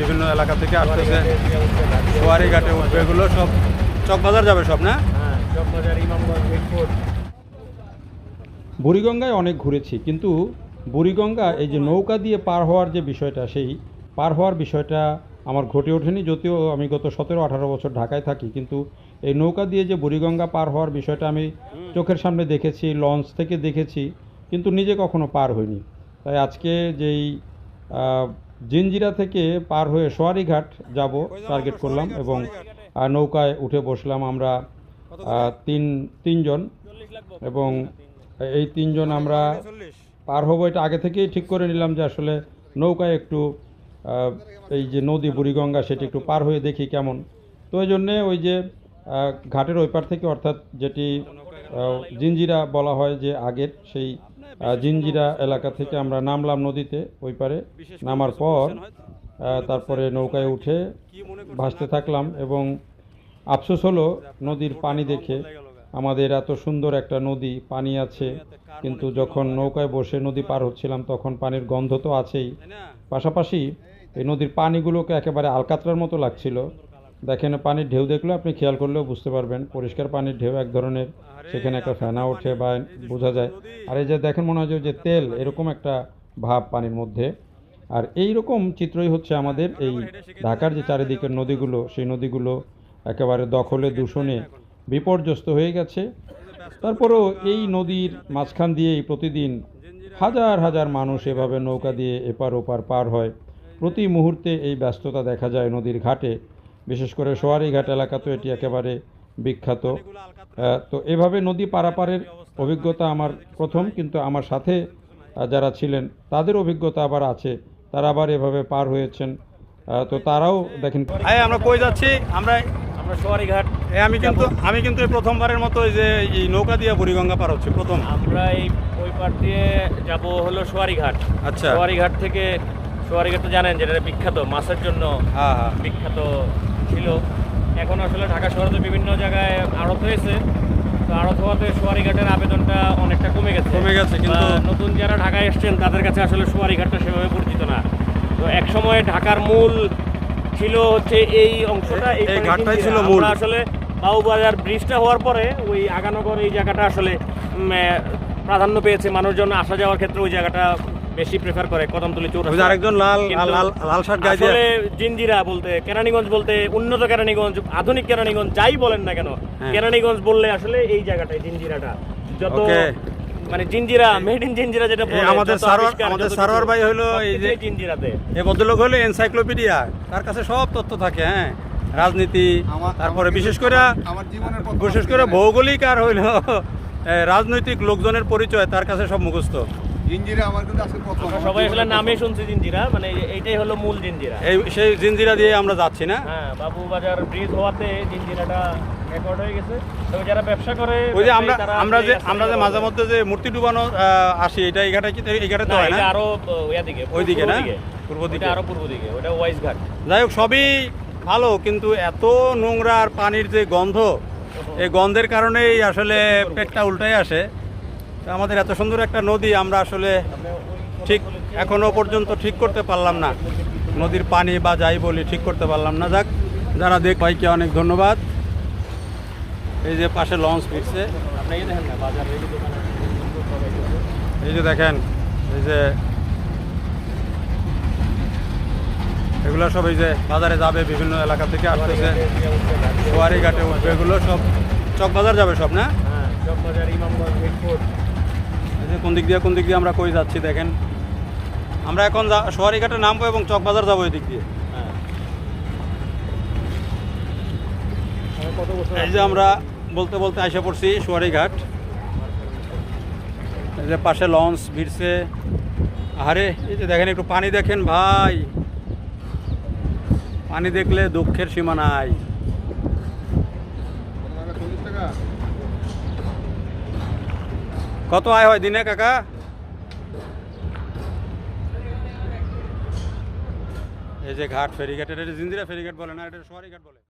বিভিন্ন এলাকা থেকে আসতেছে। সোয়ারি ঘাটে উঠবে এগুলো সব চকবাজার যাবে সব না? হ্যাঁ বুড়িগঙ্গায় অনেক ঘুরেছি কিন্তু বুড়িগঙ্গা এই যে নৌকা দিয়ে পার হওয়ার যে বিষয়টা সেই পার হওয়ার বিষয়টা আমার ঘটে ওঠেনি যদিও আমি গত সতেরো আঠারো বছর ঢাকায় থাকি। কিন্তু এই নৌকা দিয়ে যে বুড়িগঙ্গা পার হওয়ার বিষয়টা আমি চোখের সামনে দেখেছি লঞ্চ থেকে দেখেছি কিন্তু নিজে কখনো পার হইনি। তাই আজকে যেই জিঞ্জিরা থেকে পার হয়ে সোয়ারিঘাট যাব টার্গেট করলাম এবং নৌকায় উঠে বসলাম আমরা তিন, তিনজন এবং এই তিনজন আমরা পার হব। এটা আগে থেকেই ঠিক করে নিলাম যে আসলে নৌকায় একটু এই যে নদী বুড়িগঙ্গা সেটি একটু পার হয়ে দেখি কেমন। তো ওই জন্যে ওই যে ঘাটের ওই পার থেকে অর্থাৎ যেটি জিঞ্জিরা বলা হয় যে আগের সেই জিঞ্জিরা এলাকা থেকে আমরা নামলাম নদীতে, ওই পারে নামার পর তারপরে নৌকায় উঠে ভাসতে থাকলাম এবং আফসোস হলো নদীর পানি দেখে আমাদের এত সুন্দর একটা নদী, পানি আছে। কিন্তু যখন নৌকায় বসে নদী পার হচ্ছিলাম, তখন পানির গন্ধ তো আছেই। পাশাপাশি এই নদীর পানিগুলোকে একেবারে আলকাতরার মতো লাগছিল। দেখেন পানির ঢেউ দেখলে আপনি খেয়াল করলেও বুঝতে পারবেন। পরিষ্কার পানির ঢেউ এক ধরনের সেখানে একটা ফেনা ওঠে বা বোঝা যায়। আর এই যে দেখেন মনে হয় যে- তেল এরকম একটা ভাব পানির মধ্যে। আর এই রকম চিত্রই হচ্ছে আমাদের এই ঢাকার যে চারিদিকের নদীগুলো সেই নদীগুলো একেবারে দখলে দূষণে বিপর্যস্ত হয়ে গেছে। তারপরেও এই নদীর মাঝখান দিয়েই প্রতিদিন হাজার হাজার মানুষ এভাবে নৌকা দিয়ে এপার ওপার পার হয়। প্রতি মুহূর্তে এই ব্যস্ততা দেখা যায় নদীর ঘাটে। বিশেষ করে সোয়ারিঘাট এলাকা তো এটি একেবারে বিখ্যাত। তো এভাবে নদী পারাপারের অভিজ্ঞতা আমার প্রথম কিন্তু আমার সাথে যারা ছিলেন তাদের অভিজ্ঞতা আবার আছে। তারা আবার এভাবে পার হয়েছেন। তো তারাও দেখেন আমরা কই যাচ্ছি? আমরা আমরা সোয়ারিঘাট। আমি কিন্তু আমি কিন্তু এই প্রথমবারের মতো এই যে এই নৌকা দিয়ে বুড়িগঙ্গা পার হচ্ছে প্রথম। আমরা এই ওই পার দিয়ে যাব হলো সোয়ারিঘাট। আচ্ছা। সোয়ারিঘাট থেকে সোয়ারিঘাট তো জানেন যেটা বিখ্যাত মাছের জন্য হ্যাঁ হ্যাঁ। বিখ্যাত ছিল। এখন আসলে ঢাকা শহরে বিভিন্ন জায়গায় আড়ত হয়েছে। তো আড়ত হওয়াতে সোয়ারিঘাটের আবেদনটা অনেকটা কমে গেছে। কমে গেছে, কিন্তু- নতুন যারা ঢাকায় এসছেন তাদের কাছে আসলে সোয়ারিঘাটটা সেভাবে পরিচিত না। তো এক সময় ঢাকার মূল ছিল হচ্ছে এই অংশটা এই- ঘাটটাই ছিল মূল। আসলে বাবুবাজার ব্রিজটা হওয়ার পরে ওই আগানগর এই জায়গাটা আসলে প্রাধান্য পেয়েছে মানুষজন আসা যাওয়ার ক্ষেত্রে ওই জায়গাটা বেশি প্রেফার করে কদমতলি চৌরাস্তা। আরেকজন লাল লাল লাল শার্ট গায়ে দিয়ে আসলে জিঞ্জিরা বলতে কেরানীগঞ্জ বলতে উন্নত কেরানীগঞ্জ আধুনিক কেরানীগঞ্জ যাই বলেন না কেন হ্যাঁ। কেরানীগঞ্জ বললে আসলে এই জিঞ্জিরাটা যত মানে জিঞ্জিরা মেড ইন জিঞ্জিরা যেটা বলে আমাদের সারোয়ার- আমাদের সারোয়ার ভাই হলো এই যে- সবকিছুই জিঞ্জিরাতে এই ভদ্রলোক হলো এনসাইক্লোপিডিয়া। তার কাছে সব তথ্য থাকে হ্যাঁ। রাজনীতি তারপরে বিশেষ করে আমার জীবনের বিশেষ করে ভৌগোলিক আর হইল রাজনৈতিক লোকজনের পরিচয় তার কাছে সব মুখস্থ। আমার কিন্তু প্রথম। সবাই আসলে নামে। শুনছি জিঞ্জিরা মানে এইটাই হলো মূল জিঞ্জিরা এই সেই জিঞ্জিরা দিয়ে আমরা যাচ্ছি না? হ্যাঁ বাবুবাজার ব্রিজ হওয়াতে জিঞ্জিরাটা রেকর্ড হয়ে গেছে। তবে যারা ব্যবসা করে ওই যে আমরা আমরা যে আমরা যে মাঝে মধ্যে যে মূর্তি ডুবানো আসি এটা এই ঘাটে কি এই ঘাটে তো হয় না? আরও আহ, দিকে ওই দিকে পূর্ব না? পূর্ব দিকে। আরও পূর্ব দিকে ওটা ওয়াইজ ঘাট যাই হোক সবই ভালো কিন্তু এত নোংরা আর পানির যে গন্ধ এই গন্ধের কারণেই আসলে পেটটা উল্টাই আসে। তো আমাদের এত সুন্দর একটা নদী আমরা আসলে ঠিক এখনও পর্যন্ত ঠিক করতে পারলাম না। নদীর পানি বা যাই বলি ঠিক করতে পারলাম না। যাক যারা দেখ ভাইকে অনেক ধন্যবাদ। এই যে পাশে লঞ্চ ফিরছে এই যে দেখেন এই যে এগুলো সব এই যে বাজারে যাবে বিভিন্ন এলাকা থেকে আসতেছে। সোয়ারি ঘাটে উঠবে এগুলো সব। চকবাজার যাবে সব না? হ্যাঁ চকবাজার ইমামগঞ্জ যে কোন দিক দিয়ে কোন দিক দিয়ে আমরা কই যাচ্ছি দেখেন। আমরা এখন যা- সোয়ারি ঘাটে নামবো এবং চকবাজার যাব এই দিক দিয়ে। হ্যাঁ। এই যে আমরা বলতে বলতে এসে পড়ছি সোয়ারি ঘাট এই যে পাশে লঞ্চ ভিড়ছে। আরে এই যে দেখেন একটু পানি দেখেন ভাই। পানি দেখলে দুঃখের সীমা নাই। টাকা? কত আয় হয় দিনে, কাকা? এই যে ঘাট ফেরিঘাট, এটা জিন্দিরা ফেরিঘাট বলে না, এটা সোয়ারি ঘাট বলে।